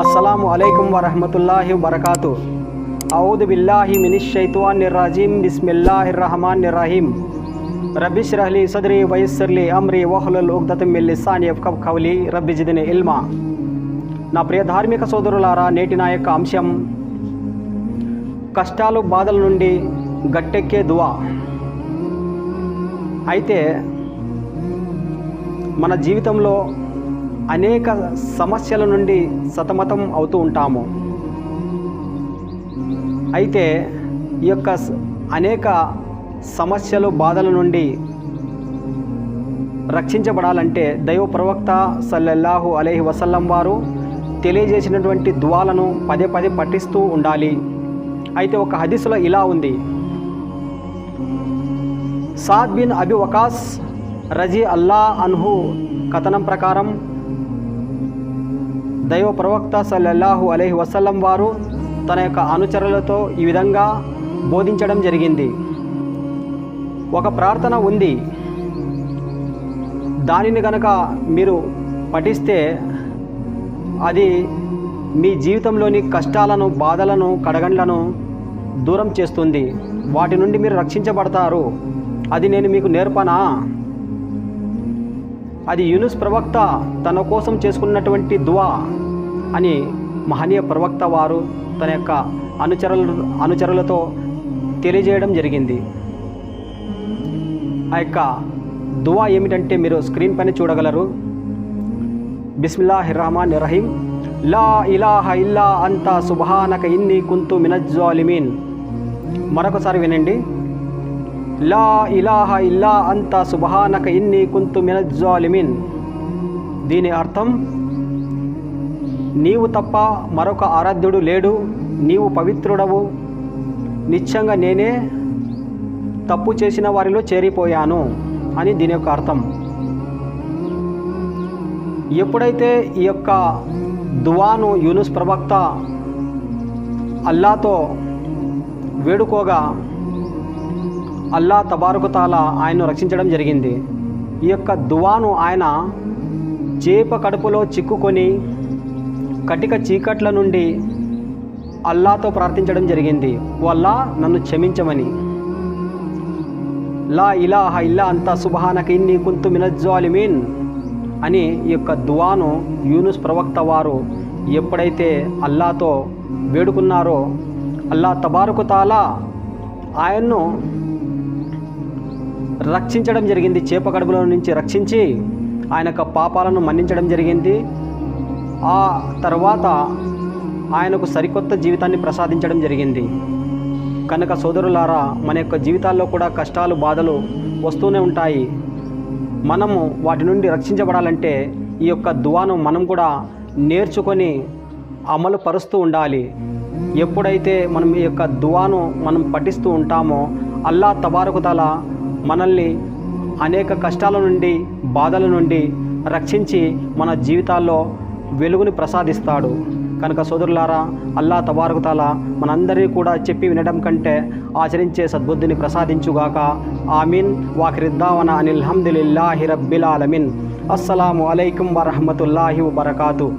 అస్సలాము అలైకుం వరహమతుల్లాహి వరకాతు ఔద్ బిల్లాహి మినిష్ షైతువాన్ నిర్రాజీం బిస్మిల్లాహి రహమాన్ నిర్రహీం రబ్బిష్ రహ్లీ సదరి వయస్సర్లి అమ్రి వహ్లుల్ ఉగ్దతం మిల్ లిసాని యఫ్కబ్ ఖౌలి రబ్బి జిదిని ఇల్మా నా ప్రియ ధార్మిక సోదరులారా నేటి నా యొక్క అంశం కష్టాలు బాధల నుండి గట్టెక్కే దువా. అయితే మన జీవితంలో అనేక సమస్యల నుండి సతమతం అవుతూ ఉంటాము. అయితే ఈ యొక్క అనేక సమస్యలు బాధల నుండి రక్షించబడాలంటే దైవ ప్రవక్త సల్లల్లాహు అలైహి వసల్లం వారు తెలియజేసినటువంటి దువాలను పదే పదే పఠిస్తూ ఉండాలి. అయితే ఒక హదీసులో ఇలా ఉంది. సాద్ బిన్ అబి వకాస్ రజీ అల్లా అన్హు కథనం ప్రకారం దైవ ప్రవక్త సల్లల్లాహు అలహి వసల్లం వారు తన యొక్క అనుచరులతో ఈ విధంగా బోధించడం జరిగింది. ఒక ప్రార్థన ఉంది. దానిని కనుక మీరు పఠిస్తే అది మీ జీవితంలోని కష్టాలను బాధలను కడగండ్లను దూరం చేస్తుంది. వాటి నుండి మీరు రక్షించబడతారు. అది నేను మీకు నేర్పనా? అది యూనుస్ ప్రవక్త తన కోసం చేసుకున్నటువంటి దువా అని మహనీయ ప్రవక్త వారు తన యొక్క అనుచరుల అనుచరులతో తెలియజేయడం జరిగింది. ఆ యొక్క దువా ఏమిటంటే మీరు స్క్రీన్ పైన చూడగలరు. బిస్మిల్లా హిర్రహమాన్ రహీం లా ఇలాహ ఇల్లా అంతా సుభానక ఇన్ని కుంతు మినజ్జాలిమీన్. మరొకసారి వినండి. లా ఇలాహ ఇల్లా అంతా సుభానక ఇన్ని కుంతు మినజ్జాలిమిన్ దీని అర్థం నీవు తప్ప మరొక ఆరాధ్యుడు లేడు నీవు పవిత్రుడవు. నిత్యంగా నేనే తప్పు చేసిన వారిలో చేరిపోయాను అని దీని యొక్క అర్థం. ఎప్పుడైతే ఈ యొక్క దువాను యూనుస్ ప్రవక్త అల్లాతో వేడుకోగా అల్లా తబారుకుతాల ఆయన్ను రక్షించడం జరిగింది. ఈ యొక్క దువాను ఆయన చేప కడుపులో చిక్కుకొని కటిక చీకట్ల నుండి అల్లాతో ప్రార్థించడం జరిగింది. వల్ల నన్ను క్షమించమని. లా ఇలాహ ఇల్లా అంతా సుబహానక ఇన్ని కుంతు మినజ్జాలిమీన్ అని ఈ యొక్క దువాను యూనుస్ ప్రవక్త వారు ఎప్పుడైతే అల్లాతో వేడుకున్నారో అల్లా తబారుకుతాలా ఆయన్ను రక్షించడం జరిగింది. చేప కడుపులో నుంచి రక్షించి ఆయన యొక్క పాపాలను మన్నించడం జరిగింది. ఆ తర్వాత ఆయనకు సరికొత్త జీవితాన్ని ప్రసాదించడం జరిగింది. కనుక సోదరులారా మన యొక్క జీవితాల్లో కూడా కష్టాలు బాధలు వస్తూనే ఉంటాయి. మనము వాటి నుండి రక్షించబడాలంటే ఈ యొక్క దువాను మనం కూడా నేర్చుకొని అమలు పరుస్తూ ఉండాలి. ఎప్పుడైతే మనం ఈ యొక్క దువాను మనం పఠిస్తూ ఉంటామో అల్లా తబారకుతల మనల్ని అనేక కష్టాల నుండి బాధల నుండి రక్షించి మన జీవితాల్లో వెలుగుని ప్రసాదిస్తాడు. కనుక సోదరులారా అల్లా తబారకుతాల మనందరినీ కూడా చెప్పి వినడం కంటే ఆచరించే సద్బుద్ధిని ప్రసాదించుగాక. ఆమీన్. వాకిరిద్దావన అనిల్ హమ్దులిల్లాహి రబ్బిల్ ఆలమిన్. అస్సలాము అలైకుం వరహమతుల్లాహి వబర్కాతు.